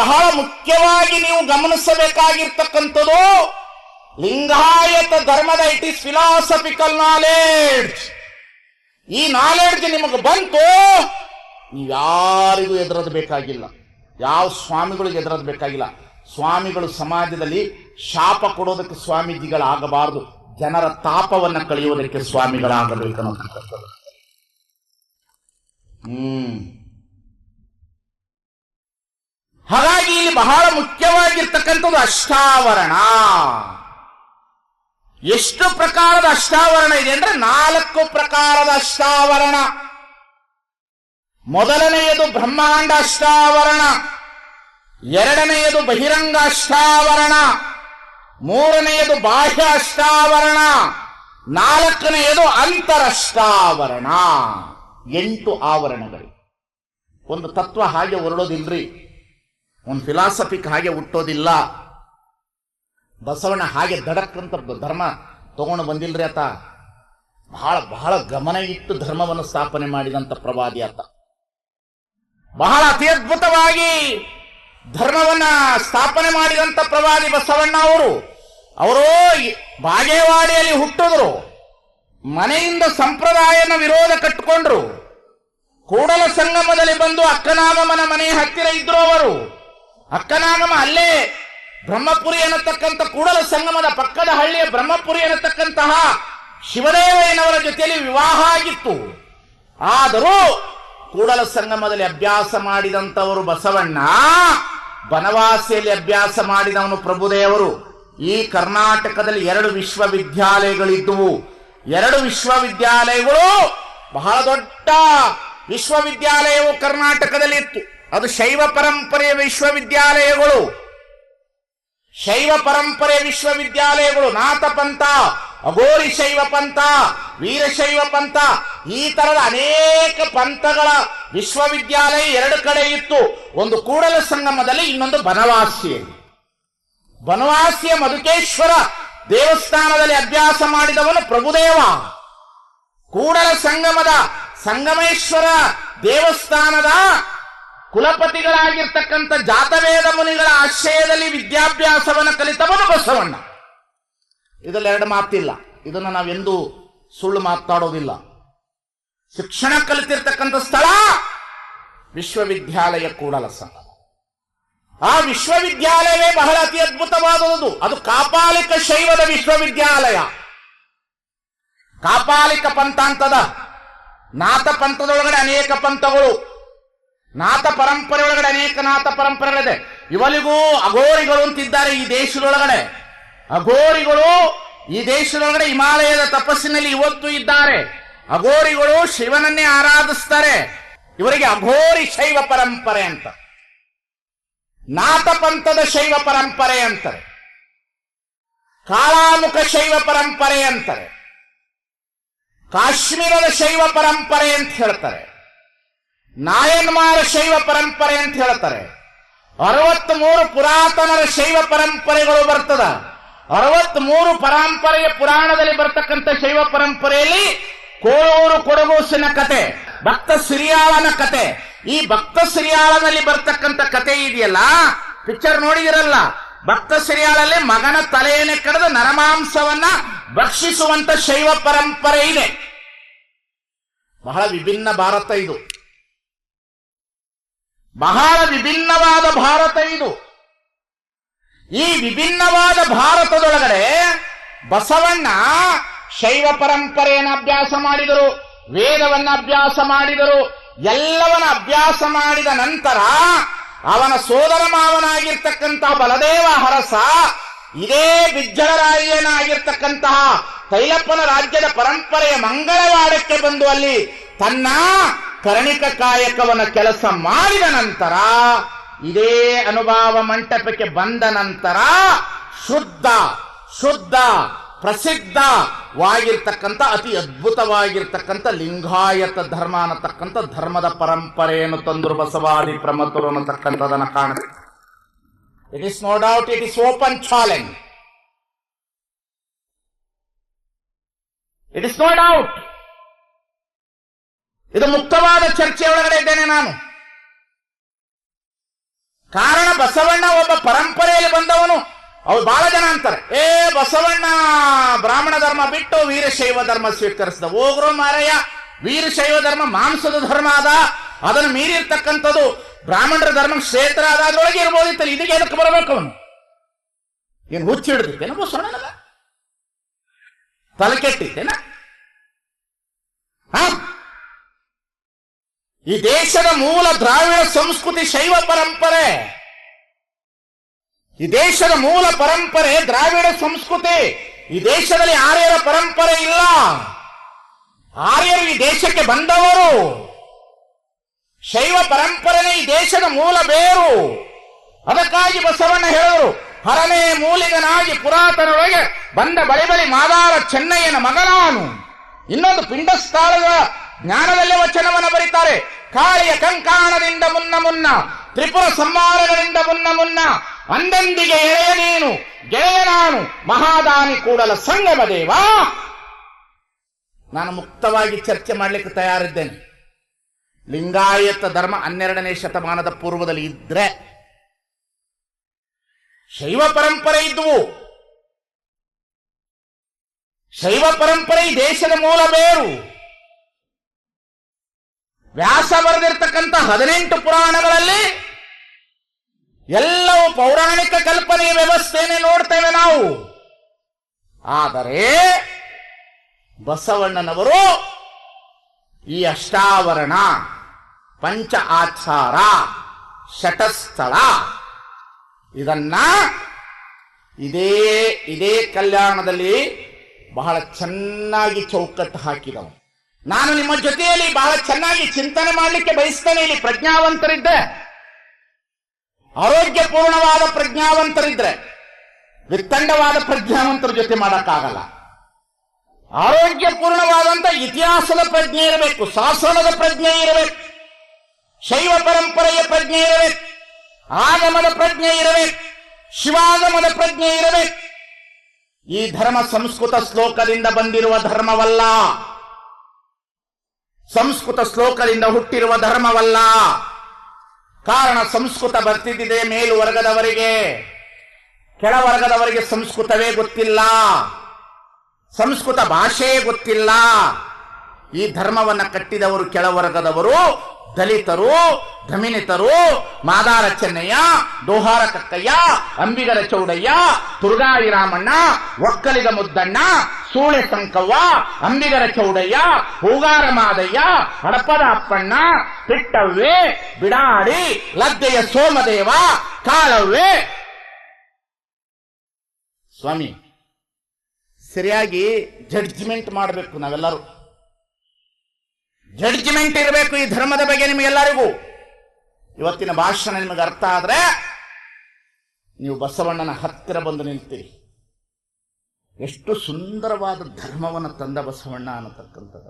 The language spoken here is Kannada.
ಬಹಳ ಮುಖ್ಯವಾಗಿ ನೀವು ಗಮನಿಸಬೇಕಾಗಿರ್ತಕ್ಕಂಥದ್ದು ಲಿಂಗಾಯತ ಧರ್ಮದ ಇಟ್ ಈಸ್ ಫಿಲಾಸಫಿಕಲ್ ನಾಲೆಡ್ಜ್. ಈ ನಾಲೆಡ್ಜ್ ನಿಮಗೆ ಬಂತು ನೀವ್ಯಾರಿಗೂ ಎದುರದು ಬೇಕಾಗಿಲ್ಲ. ಯಾವ ಸ್ವಾಮಿಗಳಿಗೆ ಎದುರದು ಬೇಕಾಗಿಲ್ಲ. ಸ್ವಾಮಿಗಳು ಸಮಾಜದಲ್ಲಿ ಶಾಪ ಕೊಡೋದಕ್ಕೆ ಸ್ವಾಮೀಜಿಗಳಾಗಬಾರದು. ಜನರ ತಾಪವನ್ನ ಕಳೆಯುವುದಕ್ಕೆ ಸ್ವಾಮಿಗಳಾಗಬೇಕು ಅನ್ನೋದು. ಹ್ಮ್. ಹಾಗಾಗಿ ಇಲ್ಲಿ ಬಹಳ ಮುಖ್ಯವಾಗಿರ್ತಕ್ಕಂಥದ್ದು ಅಷ್ಟಾವರಣ. ಎಷ್ಟು ಪ್ರಕಾರದ ಅಷ್ಟಾವರಣ ಇದೆ ಅಂದ್ರೆ ನಾಲ್ಕು ಪ್ರಕಾರದ ಅಷ್ಟಾವರಣ. ಮೊದಲನೆಯದು ಬ್ರಹ್ಮಾಂಡ ಅಷ್ಟಾವರಣ. ಎರಡನೆಯದು ಬಹಿರಂಗ ಅಷ್ಟಾವರಣ. ಮೂರನೆಯದು ಬಾಹ್ಯ ಅಷ್ಟಾವರಣ. ನಾಲ್ಕನೆಯದು ಅಂತರಷ್ಟಾವರಣ. ಎಂಟು ಆವರಣಗಳು. ಒಂದು ತತ್ವ ಹಾಗೆ ಹೊರಡೋದಿಲ್ರಿ. ಒಂದು ಫಿಲಾಸಫಿಕ್ ಹಾಗೆ ಹುಟ್ಟೋದಿಲ್ಲ. ಬಸವಣ್ಣ ಹಾಗೆ ದಡಕ್ಕಂತ ಧರ್ಮ ತಗೊಂಡು ಬಂದಿಲ್ರಿ ಆತ. ಬಹಳ ಬಹಳ ಗಮನ ಇಟ್ಟು ಧರ್ಮವನ್ನು ಸ್ಥಾಪನೆ ಮಾಡಿದಂತ ಪ್ರವಾದಿ ಆತ. ಬಹಳ ಅತಿ ಅದ್ಭುತವಾಗಿ ಧರ್ಮವನ್ನ ಸ್ಥಾಪನೆ ಮಾಡಿದಂತ ಪ್ರವಾದಿ ಬಸವಣ್ಣ ಅವರು. ಅವರು ಬಾಗೇವಾಡಿಯಲ್ಲಿ ಹುಟ್ಟಿದ್ರು. ಮನೆಯಿಂದ ಸಂಪ್ರದಾಯನ ವಿರೋಧ ಕಟ್ಟಿಕೊಂಡ್ರು ಕೂಡಲ ಸಂಗಮದಲ್ಲಿ ಬಂದು ಅಕ್ಕನಾಗಮನ ಮನೆ ಹತ್ತಿರ ಇದ್ರು ಅವರು. ಅಕ್ಕನಾಗಮ ಅಲ್ಲೇ ಬ್ರಹ್ಮಪುರಿ ಅನ್ನತಕ್ಕಂಥ ಕೂಡಲ ಸಂಗಮದ ಪಕ್ಕದ ಹಳ್ಳಿಯ ಬ್ರಹ್ಮಪುರಿ ಅನ್ನತಕ್ಕಂತಹ ಶಿವದೇವಯ್ಯನವರ ಜೊತೆಯಲ್ಲಿ ವಿವಾಹ ಆಗಿತ್ತು. ಆದರೂ ಕೂಡಲ ಸಂಗಮದಲ್ಲಿ ಅಭ್ಯಾಸ ಮಾಡಿದಂಥವರು ಬಸವಣ್ಣ, ಬನವಾಸಿಯಲ್ಲಿ ಅಭ್ಯಾಸ ಮಾಡಿದವನು ಪ್ರಭುದೇವರು. ಈ ಕರ್ನಾಟಕದಲ್ಲಿ ಎರಡು ವಿಶ್ವವಿದ್ಯಾಲಯಗಳಿದ್ದುವು. ಎರಡು ವಿಶ್ವವಿದ್ಯಾಲಯಗಳು ಬಹಳ ದೊಡ್ಡ ವಿಶ್ವವಿದ್ಯಾಲಯವು ಕರ್ನಾಟಕದಲ್ಲಿ ಇತ್ತು ಅದು ಶೈವ ಪರಂಪರೆಯ ವಿಶ್ವವಿದ್ಯಾಲಯಗಳು. ಶೈವ ಪರಂಪರೆ ವಿಶ್ವವಿದ್ಯಾಲಯಗಳು. ನಾಥ ಪಂಥ ಅಗೋರಿ ಶೈವ ಪಂಥ ವೀರಶೈವ ಪಂಥ, ಈ ತರದ ಅನೇಕ ಪಂಥಗಳ ವಿಶ್ವವಿದ್ಯಾಲಯ ಎರಡು ಕಡೆ ಇತ್ತು. ಒಂದು ಕೂಡಲ ಸಂಗಮದಲ್ಲಿ ಇನ್ನೊಂದು ಬನವಾಸಿಯಲ್ಲಿ ಬನವಾಸಿಯ ಮಧುಕೇಶ್ವರ ದೇವಸ್ಥಾನದಲ್ಲಿ ಅಭ್ಯಾಸ ಮಾಡಿದವನು ಪ್ರಭುದೇವ. ಕೂಡಲ ಸಂಗಮದ ಸಂಗಮೇಶ್ವರ ದೇವಸ್ಥಾನದ ಕುಲಪತಿಗಳಾಗಿರ್ತಕ್ಕಂಥ ಜಾತವೇದ ಮುನಿಗಳ ಆಶ್ರಯದಲ್ಲಿ ವಿದ್ಯಾಭ್ಯಾಸವನ್ನು ಕಲಿತವನು ಬಸವಣ್ಣ. ಇದರಲ್ಲಿ ಎರಡು ಮಾತಿಲ್ಲ. ಇದನ್ನು ನಾವೆಂದೂ ಸುಳ್ಳು ಮಾತಾಡೋದಿಲ್ಲ. ಶಿಕ್ಷಣ ಕಲಿತಿರ್ತಕ್ಕಂಥ ಸ್ಥಳ ವಿಶ್ವವಿದ್ಯಾಲಯ ಕೂಡಲ ಸಂಘ ಆ ವಿಶ್ವವಿದ್ಯಾಲಯವೇ ಬಹಳ ಅತಿ ಅದ್ಭುತವಾದದ್ದು. ಅದು ಕಾಪಾಲಿಕ ಶೈವದ ವಿಶ್ವವಿದ್ಯಾಲಯ. ಕಾಪಾಲಿಕ ಪಂಥ ಅಂತದ. ನಾಥ ಪಂಥದೊಳಗಡೆ ಅನೇಕ ಪಂಥಗಳು. ನಾಥ ಪರಂಪರೆ ಒಳಗಡೆ ಅನೇಕ ನಾಥ ಪರಂಪರೆಗಳಿದೆ. ಇವರಿಗೂ ಅಘೋರಿಗಳು ಅಂತಿದ್ದಾರೆ ಈ ದೇಶದೊಳಗಡೆ. ಅಘೋರಿಗಳು ಈ ದೇಶದೊಳಗಡೆ ಹಿಮಾಲಯದ ತಪಸ್ಸಿನಲ್ಲಿ ಇವತ್ತು ಇದ್ದಾರೆ. ಅಘೋರಿಗಳು ಶಿವನನ್ನೇ ಆರಾಧಿಸ್ತಾರೆ. ಇವರಿಗೆ ಅಘೋರಿ ಶೈವ ಪರಂಪರೆ ಅಂತ. ನಾಥ ಪಂಥದ ಶೈವ ಪರಂಪರೆ ಅಂತಾರೆ. ಕಾಳಾಮುಖ ಶೈವ ಪರಂಪರೆ ಅಂತಾರೆ. ಕಾಶ್ಮೀರದ ಶೈವ ಪರಂಪರೆ ಅಂತ ಹೇಳ್ತಾರೆ. ನಾಯನ್ಮಾರ ಶೈವ ಪರಂಪರೆ ಅಂತ ಹೇಳ್ತಾರೆ. ಅರವತ್ತ್ ಮೂರು ಪುರಾತನರ ಶೈವ ಪರಂಪರೆಗಳು ಬರ್ತದ. ಅರವತ್ತ್ ಮೂರು ಪರಂಪರೆಯ ಪುರಾಣದಲ್ಲಿ ಬರ್ತಕ್ಕಂತ ಶೈವ ಪರಂಪರೆಯಲ್ಲಿ ಕೋಳೂರು ಕೊಡಗೂಸಿನ ಕತೆ, ಭಕ್ತ ಸಿರಿಯಾಳನ ಕತೆ. ಈ ಭಕ್ತ ಸಿರಿಯಾಳನಲ್ಲಿ ಬರ್ತಕ್ಕಂತ ಕತೆ ಇದೆಯಲ್ಲ? ಪಿಕ್ಚರ್ ನೋಡಿದಿರಲ್ಲ? ಭಕ್ತ ಸಿರಿಯಾಳಲ್ಲಿ ಮಗನ ತಲೆಯನ್ನು ಕಡಿದು ನರಮಾಂಸವನ್ನ ಭಕ್ಷಿಸುವಂತ ಶೈವ ಪರಂಪರೆ ಇದೆ. ಬಹಳ ವಿಭಿನ್ನ ಭಾರತ ಇದು. ಬಹಳ ವಿಭಿನ್ನವಾದ ಭಾರತ ಇದು. ಈ ವಿಭಿನ್ನವಾದ ಭಾರತದೊಳಗಡೆ ಬಸವಣ್ಣ ಶೈವ ಪರಂಪರೆಯನ್ನು ಅಭ್ಯಾಸ ಮಾಡಿದರು, ವೇದವನ್ನ ಅಭ್ಯಾಸ ಮಾಡಿದರು, ಎಲ್ಲವನ್ನ ಅಭ್ಯಾಸ ಮಾಡಿದ ನಂತರ ಅವನ ಸೋದರ ಮಾವನಾಗಿರ್ತಕ್ಕಂತಹ ಬಲದೇವ ಹರಸ ಇದೇ ಬಿಜ್ಜಳರಾಯನಾಗಿರ್ತಕ್ಕಂತಹ ತೈಲಪ್ಪನ ರಾಜ್ಯದ ಪರಂಪರೆಯ ಮಂಗಳವಾಡಕ್ಕೆ ಬಂದು ಅಲ್ಲಿ ತನ್ನ ಕರ್ಣಿಕ ಕಾಯಕವನ್ನ ಕೆಲಸ ಮಾಡಿದ ನಂತರ, ಇದೇ ಅನುಭವ ಮಂಟಪಕ್ಕೆ ಬಂದ ನಂತರ, ಶುದ್ಧ ಶುದ್ಧ ಪ್ರಸಿದ್ಧವಾಗಿರ್ತಕ್ಕಂಥ ಅತಿ ಅದ್ಭುತವಾಗಿರ್ತಕ್ಕಂಥ ಲಿಂಗಾಯತ ಧರ್ಮ ಅನ್ನತಕ್ಕಂಥ ಧರ್ಮದ ಪರಂಪರೆಯನ್ನು ತಂದರು ಬಸವಾದಿ ಪ್ರಮತರು ಅನ್ನತಕ್ಕಂಥದನ್ನ ಕಾಣುತ್ತೆ. It is no doubt it is open challenge it is no doubt ಇದು ಮುಕ್ತವಾದ ಚರ್ಚೆ ಒಳಗಡೆ ಇದ್ದೇನೆ ನಾನು. ಕಾರಣ ಬಸವಣ್ಣ ಒಬ್ಬ ಪರಂಪರೆಯಲ್ಲಿ ಬಂದವನು. ಅವ್ರು ಬಹಳ ಜನ ಅಂತಾರೆ, ಏ ಬಸವಣ್ಣ, ಬ್ರಾಹ್ಮಣ ಧರ್ಮ ಬಿಟ್ಟು ವೀರಶೈವ ಧರ್ಮ ಸ್ವೀಕರಿಸಿದ. ಹೋಗ್ರು ಮಾರಯ್ಯ ವೀರಶೈವ ಧರ್ಮ ಮಾಂಸದ ಧರ್ಮ ಅದ. ಅದನ್ನು ಮೀರಿರ್ತಕ್ಕಂಥದ್ದು ಬ್ರಾಹ್ಮಣರ ಧರ್ಮ ಕ್ಷೇತ್ರ ಅದ. ಅದ್ರೊಳಗೆ ಇರ್ಬೋದಿತ್ತಲ್ಲ ಇದಕ್ಕೆ ಎದಕ್ಕೆ ಬರಬೇಕು ಅವನು? ಏನು ಹುಚ್ಚಿ ಹಿಡಿದಿತ್ತೇನ ಬಸವಣ್ಣನ ತಲೆ ಕೆಟ್ಟಿತ್ತೇನ? ಹಾ? ಈ ದೇಶದ ಮೂಲ ದ್ರಾವಿಡ ಸಂಸ್ಕೃತಿ ಶೈವ ಪರಂಪರೆ. ಈ ದೇಶದ ಮೂಲ ಪರಂಪರೆ ದ್ರಾವಿಡ ಸಂಸ್ಕೃತಿ. ಈ ದೇಶದಲ್ಲಿ ಆರ್ಯರ ಪರಂಪರೆ ಇಲ್ಲ. ಆರ್ಯರು ಈ ದೇಶಕ್ಕೆ ಬಂದವರು. ಶೈವ ಪರಂಪರೆನೇ ಈ ದೇಶದ ಮೂಲ ಬೇರು. ಅದಕ್ಕಾಗಿ ಬಸವಣ್ಣ ಹೇಳಿದರು ಹರನೇ ಮೂಲಿಗನಾಗಿ ಪುರಾತನೊಳಗೆ ಬಂದ ಬಳಿ ಬಳಿ ಮಾದಾರ ಚೆನ್ನಯ್ಯನ ಮಗನಾನು. ಇನ್ನೊಂದು ಪಿಂಡಸ್ಥಾಳದ ಜ್ಞಾನದಲ್ಲೇ ವಚನವನ್ನು ಬರೀತಾರೆ. ಕಾಳಿಯ ಕಂಕಾಣದಿಂದ ಮುನ್ನ ಮುನ್ನ, ತ್ರಿಪುರ ಸಂಹಾರಗಳಿಂದ ಮುನ್ನ ಮುನ್ನ, ಅಂದಂದಿಗೆ ಎಳೆಯ ನೀನು, ಗೆಳೆಯ ನಾನು, ಮಹಾದಾನಿ ಕೂಡಲ ಸಂಗಮ ದೇವ. ನಾನು ಮುಕ್ತವಾಗಿ ಚರ್ಚೆ ಮಾಡಲಿಕ್ಕೆ ತಯಾರಿದ್ದೇನೆ. ಲಿಂಗಾಯತ ಧರ್ಮ ಹನ್ನೆರಡನೇ ಶತಮಾನದ ಪೂರ್ವದಲ್ಲಿ ಇದ್ರೆ, ಶೈವ ಪರಂಪರೆ ಇದ್ದುವು ಶೈವ ಪರಂಪರೆ ದೇಶದ ಮೂಲ ಬೇರು. ವ್ಯಾಸ ಬರೆದಿರ್ತಕ್ಕಂಥ ಹದಿನೆಂಟು ಪುರಾಣಗಳಲ್ಲಿ ಎಲ್ಲವೂ ಪೌರಾಣಿಕ ಕಲ್ಪನೆಯ ವ್ಯವಸ್ಥೆಯನ್ನೇ ನೋಡ್ತೇವೆ ನಾವು. ಆದರೆ ಬಸವಣ್ಣನವರು ಈ ಅಷ್ಟಾವರಣ, ಪಂಚ ಆಚಾರ ಶಟಸ್ಥಳ ಇದನ್ನ ಇದೇ ಇದೇ ಕಲ್ಯಾಣದಲ್ಲಿ ಬಹಳ ಚೆನ್ನಾಗಿ ಚೌಕಟ್ಟು ಹಾಕಿದವು. ನಾನು ನಿಮ್ಮ ಜೊತೆಯಲ್ಲಿ ಬಹಳ ಚೆನ್ನಾಗಿ ಚಿಂತನೆ ಮಾಡಲಿಕ್ಕೆ ಬಯಸ್ತೇನೆ. ಇಲ್ಲಿ ಪ್ರಜ್ಞಾವಂತರಿದ್ದೆ ಆರೋಗ್ಯಪೂರ್ಣವಾದ ಪ್ರಜ್ಞಾವಂತರಿದ್ರೆ, ವಿತ್ತಂಡವಾದ ಪ್ರಜ್ಞಾವಂತರ ಜೊತೆ ಮಾಡಕ್ಕಾಗಲ್ಲ. ಆರೋಗ್ಯಪೂರ್ಣವಾದಂತ ಇತಿಹಾಸದ ಪ್ರಜ್ಞೆ ಇರಬೇಕು ಶಾಸನದ ಪ್ರಜ್ಞೆ ಇರಬೇಕು, ಶೈವ ಪರಂಪರೆಯ ಪ್ರಜ್ಞೆ ಇರಬೇಕು, ಆಗಮದ ಪ್ರಜ್ಞೆ ಇರಬೇಕು, ಶಿವಾಗಮದ ಪ್ರಜ್ಞೆ ಇರಬೇಕು. ಈ ಧರ್ಮ ಸಂಸ್ಕೃತ ಶ್ಲೋಕದಿಂದ ಬಂದಿರುವ ಧರ್ಮವಲ್ಲ. ಸಂಸ್ಕೃತ ಶ್ಲೋಕದಿಂದ ಹುಟ್ಟಿರುವ ಧರ್ಮವಲ್ಲ. ಕಾರಣ ಸಂಸ್ಕೃತ ಬರ್ತಿದ್ದಿದೆ ಮೇಲು ಮೇಲುವರ್ಗದವರಿಗೆ ಕೆಳವರ್ಗದವರಿಗೆ ಸಂಸ್ಕೃತವೇ ಗೊತ್ತಿಲ್ಲ. ಸಂಸ್ಕೃತ ಭಾಷೆಯೇ ಗೊತ್ತಿಲ್ಲ. ಈ ಧರ್ಮವನ್ನು ಕಟ್ಟಿದವರು ಕೆಳವರ್ಗದವರು ದಲಿತರು ಧಮಿನಿತರು ಮಾದಾರ ಚೆನ್ನಯ್ಯ, ದೋಹಾರ ಕಕ್ಕಯ್ಯ, ಅಂಬಿಗರ ಚೌಡಯ್ಯ ತುರ್ಗಾಯಿ ರಾಮಣ್ಣ, ಒಕ್ಕಲಿಗ ಮುದ್ದಣ್ಣ, ಸೂಳೆ ಸಂಕವ್ವ, ಅಂಬಿಗರ ಚೌಡಯ್ಯ, ಹೂಗಾರ ಮಾದಯ್ಯ, ಹಡಪದ ಅಪ್ಪಣ್ಣ, ಪಿಟ್ಟವ್ವೆ ಬಿಡಾಡಿ ಲದ್ದೆಯ ಸೋಮದೇವ ಕಾಳವ್ವೆ ಸ್ವಾಮಿ, ಸರಿಯಾಗಿ ಜಡ್ಜ್ಮೆಂಟ್ ಮಾಡಬೇಕು ನಾವೆಲ್ಲರೂ. ಜಡ್ಜ್ಮೆಂಟ್ ಇರಬೇಕು ಈ ಧರ್ಮದ ಬಗ್ಗೆ ನಿಮಗೆಲ್ಲರಿಗೂ. ಇವತ್ತಿನ ಭಾಷಣ ನಿಮಗೆ ಅರ್ಥ ಆದರೆ ನೀವು ಬಸವಣ್ಣನ ಹತ್ತಿರ ಬಂದು ನಿಲ್ತೀರಿ ಎಷ್ಟು ಸುಂದರವಾದ ಧರ್ಮವನ್ನು ತಂದ ಬಸವಣ್ಣ ಅನ್ನತಕ್ಕಂಥದ್ದು.